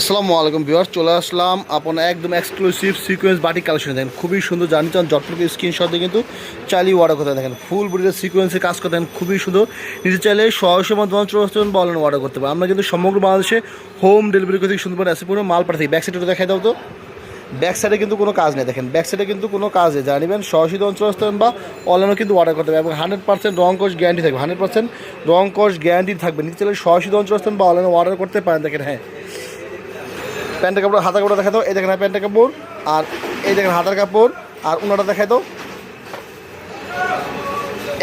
আসসালামু আলাইকুম ভিউয়ার চলে আসলাম আপনার একদম এক্সক্লুসিভ সিকোয়েন্স বাটি কালেকশন। দেখেন, খুবই সুন্দর জানি চান জটপটকে স্ক্রিনশট দিয়ে কিন্তু চালিয়ে অর্ডার করতে দেখেন ফুল বডিতে সিকোয়েন্সে কাজ করতে দেখেন খুবই সুন্দর। নিজে চাইলে সহসের মধ্যে চলে আসতে পারেন বা অনলাইনে অর্ডার করতে পারেন। আমরা কিন্তু সমগ্র বাংলাদেশে হোম ডেলিভারি করতে সুন্দর এসে পুরো মাল পাঠাতে ব্যাক সাইডে দেখাই দাও তো। ব্যাক সাইডে কিন্তু কোনো কাজ নেই, দেখেন। ব্যাক সাইডে কিন্তু কোনো কাজ নেই জানিবেন সহসিত অঞ্চল আসতে পারেন বা অনলাইনে কিন্তু অর্ডার করতে পারবেন এবং হান্ড্রেড পার্সেন্ট রং কোর্স গ্যারান্টি থাকবে হান্ড্রেড পার্সেন্ট রং কোর্স গ্যারান্টি থাকবে। নিজে চাইলে সহসিত অঞ্চল আসতে পারেন বা অনলাইনে অর্ডার করতে পারেন, দেখেন হ্যাঁ। প্যান্টের কাপড়, হাতার কাপড় দেখা দাও। এই দেখেন প্যান্টের কাপড়, আর এই দেখেন হাতার কাপড়, আর উনাটা দাও।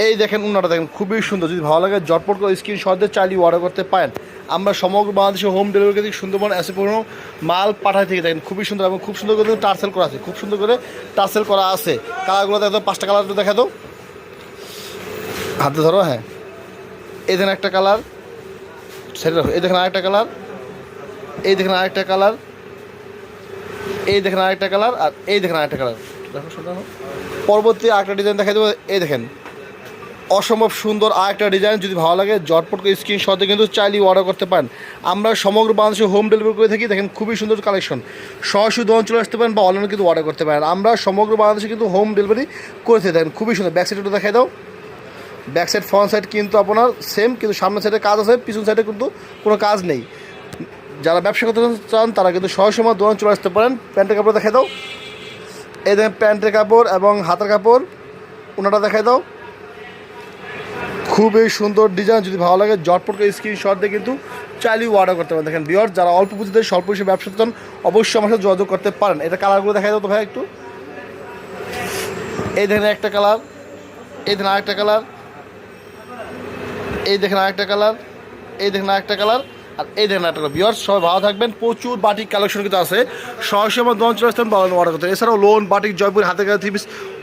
এই দেখেন উনাটা দেখেন, খুবই সুন্দর। যদি ভালো লাগে জটপট করে স্ক্রিন দিয়ে চালিয়ে অর্ডার করতে পারেন। আমরা সমগ্র বাংলাদেশে হোম ডেলিভারি থেকে সুন্দরবন এসে পুরনো মাল পাঠাই থেকে দেখেন, খুবই সুন্দর এবং খুব সুন্দর করে টার্সেল করা আছে। খুব সুন্দর করে টার্সেল করা আছে। কালারগুলো দেখা পাঁচটা কালার দেখা দাও। হাতে ধরো হ্যাঁ। এই দেখেন একটা কালার সেটা এই দেখেন আরেকটা কালার এই দেখেন আরেকটা কালার এই দেখেন আরেকটা কালার আর এই দেখেন আরেকটা কালার? পরবর্তী আরেকটা ডিজাইন দেখাই দেবো। এই দেখেন, অসম্ভব সুন্দর আরেকটা ডিজাইন যদি ভালো লাগে জটপট করে স্ক্রিনশটে কিন্তু চাইলেই অর্ডার করতে পারেন। আমরা সমগ্র বাংলাদেশে হোম ডেলিভারি করে থাকি। দেখেন, খুবই সুন্দর কালেকশন সরাসরি দোকান চলে আসতে পারেন বা অনলাইনে কিন্তু অর্ডার করতে পারেন। আমরা সমগ্র বাংলাদেশে কিন্তু হোম ডেলিভারি করে থাকি। দেখেন, খুবই সুন্দর। ব্যাক সাইডটা দেখাই দাও। ব্যাক সাইড ফ্রন্ট সাইড কিন্তু আপনার সেম কিন্তু সামনের সাইডে কাজ আছে, পিছন সাইডে কিন্তু কোনো কাজ নেই। যারা ব্যবসা করতে চান, তারা কিন্তু সহসময় দোকান চলে আসতে পারেন। প্যান্টের কাপড় দেখাই দাও। এই দেখেন প্যান্টের কাপড় এবং হাতের কাপড়, ওনাটা দেখাই দাও। খুবই সুন্দর ডিজাইন, যদি ভালো লাগে জটপট করে স্ক্রিনশট দিয়ে কিন্তু চাইলেই অর্ডার করতে পারেন। দেখেন বিয়ার যারা অল্প পুঁজিতে স্বল্প হিসেবে ব্যবসা চান, অবশ্যই আমার সাথে যোগাযোগ করতে পারেন। এটা কালারগুলো দেখাই দাও তো ভাই একটু। এই দেখেন একটা কালার এই দেখেন আরেকটা কালার এই দেখেন আরেকটা কালার এই দেখেন আরেকটা কালার আর এই দেখেন একটা বিয়ার সবাই ভালো থাকবেন। প্রচুর বাটিক কালেকশন কিন্তু আছে। সরাসরি আমার দোকান আসতেন অর্ডার করতে। এছাড়াও লোন, বাটিক, জয়পুর হাতে কাছে থ্রি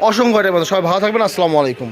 অসংখ্য সবাই ভালো থাকবেন। আসসালামু আলাইকুম।